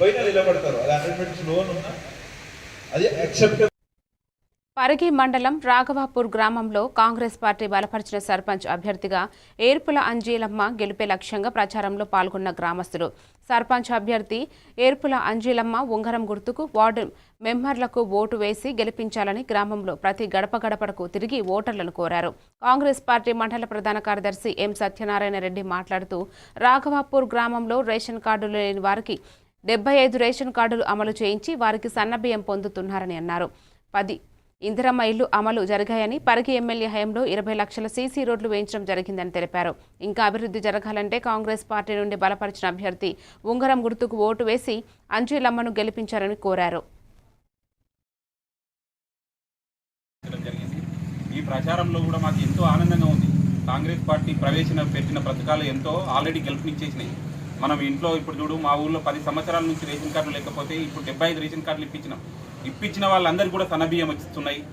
పైన నిలబడతారు. అది హండ్రెడ్ లోన్ ఉన్నా అది యాక్సెప్ట్ పరిగి మండలం రాఘవాపూర్ గ్రామంలో కాంగ్రెస్ పార్టీ బలపరిచిన సర్పంచ్ అభ్యర్థిగా ఏర్పుల అంజీలమ్మ గెలిపే లక్ష్యంగా ప్రచారంలో పాల్గొన్న గ్రామస్తులు. సర్పంచ్ అభ్యర్థి ఏర్పుల అంజీలమ్మ ఉంగరం గుర్తుకు వార్డు మెంబర్లకు ఓటు వేసి గెలిపించాలని గ్రామంలో ప్రతి గడప గడపడకు తిరిగి ఓటర్లను కోరారు. కాంగ్రెస్ పార్టీ మండల ప్రధాన కార్యదర్శి ఎం సత్యనారాయణ రెడ్డి మాట్లాడుతూ రాఘవాపూర్ గ్రామంలో రేషన్ కార్డులు లేని వారికి డెబ్బై ఐదు రేషన్ కార్డులు అమలు చేయించి వారికి సన్నబియ్యం పొందుతున్నారని అన్నారు. పది ఇందిరమ్మ ఇల్లు అమలు జరిగాయని పరిగి ఎమ్మెల్యే హయంలో ఇరవై లక్షల సీసీ రోడ్లు వేయించడం జరిగిందని తెలిపారు. ఇంకా అభివృద్ధి జరగాలంటే కాంగ్రెస్ పార్టీ నుండి బలపరిచిన అభ్యర్థి ఉంగరం గుర్తుకు ఓటు వేసి అంజులమ్మను గెలిపించాలని కోరారు. ఈ ప్రచారంలో కూడా మాకు ఎంతో ఆనందంగా ఉంది. కాంగ్రెస్ పార్టీ ప్రవేశన పెట్టిన పథకాలు ఎంతో ఆల్రెడీ గెలుపునిచ్చేసినాయి. మనం ఇంట్లో ఇప్పుడు చూడు మా ఊళ్ళో పది సంవత్సరాల నుంచి రేషన్ కార్డులు లేకపోతే ఇప్పుడు డెబ్బై ఐదు రేషన్ కార్డులు ఇప్పించినాం. ఇప్పించిన వాళ్ళందరికీ కూడా సన్నబియ్యం ఇస్తున్నాయి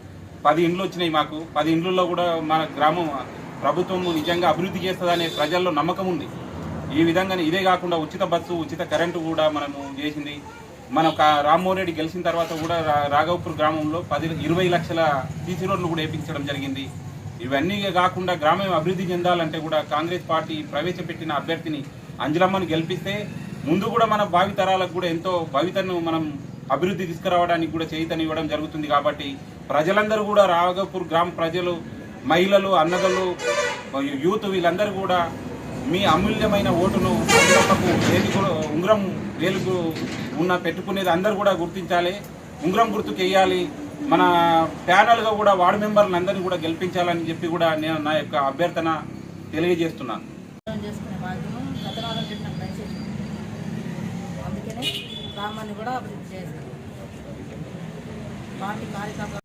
పది ఇండ్లు వచ్చినాయి మాకు. పది ఇండ్లలో కూడా మన గ్రామం ప్రభుత్వం నిజంగా అభివృద్ధి చేస్తుందనే ప్రజల్లో నమ్మకం ఉంది. ఈ విధంగా ఇదే కాకుండా ఉచిత బస్సు ఉచిత కరెంటు కూడా మనము చేసింది. మన కా- రామ్మోహన్ రెడ్డి గెలిచిన తర్వాత కూడా రా- రాఘవపూర్ గ్రామంలో పది ఇరవై లక్షల సీసీ రోడ్లు కూడా వేయించడం జరిగింది. ఇవన్నీ కాకుండా గ్రామం అభివృద్ధి చెందాలంటే కూడా కాంగ్రెస్ పార్టీ ప్రవేశపెట్టిన అభ్యర్థిని అంజలమ్మను గెలిపిస్తే ముందు కూడా మన భావితరాలకు కూడా ఎంతో భవితను మనం అభివృద్ధి తీసుకురావడానికి కూడా చేయితనివ్వడం జరుగుతుంది కాబట్టి ప్రజలందరూ కూడా రాఘపూర్ గ్రామ ప్రజలు మహిళలు అన్నదలు యూత్ వీళ్ళందరూ కూడా మీ అమూల్యమైన ఓటును అంజలమ్మకు ఉంగరం వేలుకు ఉన్న పెట్టుకునేది అందరూ కూడా గుర్తించాలి. ఉంగరం గుర్తుకు వేయాలి. మన ప్యానల్గా కూడా వార్డు మెంబర్లను అందరినీ కూడా గెలిపించాలని చెప్పి కూడా నేను నా యొక్క అభ్యర్థన తెలియజేస్తున్నాను. గ్రామాన్ని కూడా అభివృద్ధి చేస్తాం పార్టీ కార్యకర్తలు